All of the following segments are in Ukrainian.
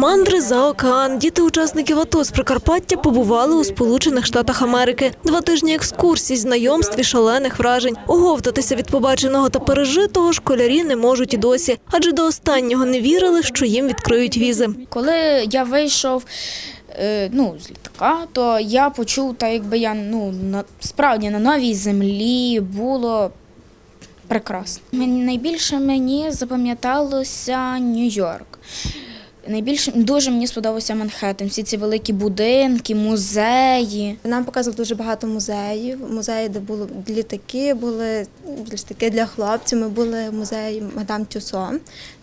Мандри за океан. Діти учасників АТО з Прикарпаття побували у Сполучених Штатах Америки. Два тижні екскурсій, знайомств і шалених вражень. Оговтатися від побаченого та пережитого школярі не можуть і досі, адже до останнього не вірили, що їм відкриють візи. Коли я вийшов е, ну, з літака, то я почув, так якби я ну, на, справді на новій землі було прекрасно. Найбільше мені запам'яталося Нью-Йорк. Найбільше дуже мені сподобався Манхеттен, всі ці великі будинки, музеї. Нам показували дуже багато музеїв. Музеї, де були літаки, були літаки для хлопців. Ми були в музеї Мадам Тюсо.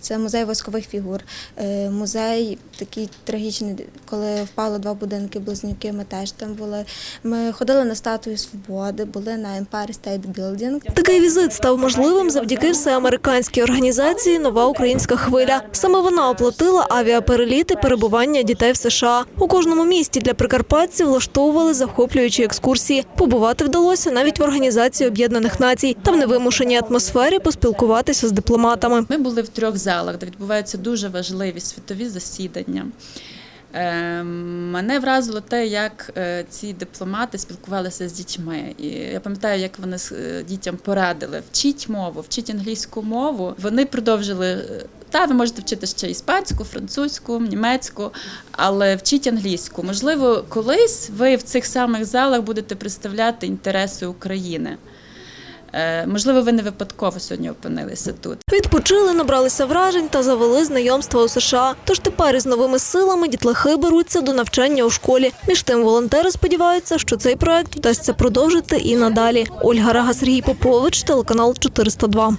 Це музей воскових фігур. Е, Музей такий трагічний, коли впало два будинки близнюки. Ми теж там були. Ми ходили на статую свободи, були на Empire State Building. Такий візит став можливим завдяки всеамериканській організації Нова українська хвиля. Саме вона оплатила авіапереліти перебування дітей в США. У кожному місті для прикарпатців влаштовували захоплюючі екскурсії. Побувати вдалося навіть в організації Об'єднаних Націй та в невимушеній атмосфері поспілкуватися з дипломатами. Ми були в трьох залах, де відбуваються дуже важливі світові засідання. Е, Мене вразило те, як е, ці дипломати спілкувалися з дітьми. І я пам'ятаю, як вони з- е, дітям порадили: вчіть мову, вчіть англійську мову. Вони продовжили. Та, ви можете вчити ще іспанську, французьку, німецьку, але вчіть англійську. Можливо, колись ви в цих самих залах будете представляти інтереси України. Е, Можливо, ви не випадково сьогодні опинилися тут. Відпочили, набралися вражень та завели знайомства у США. Тож тепер із новими силами дітлахи беруться до навчання у школі. Між тим волонтери сподіваються, що цей проект вдасться продовжити і надалі. Ольга Рага, Сергій Попович, телеканал 402.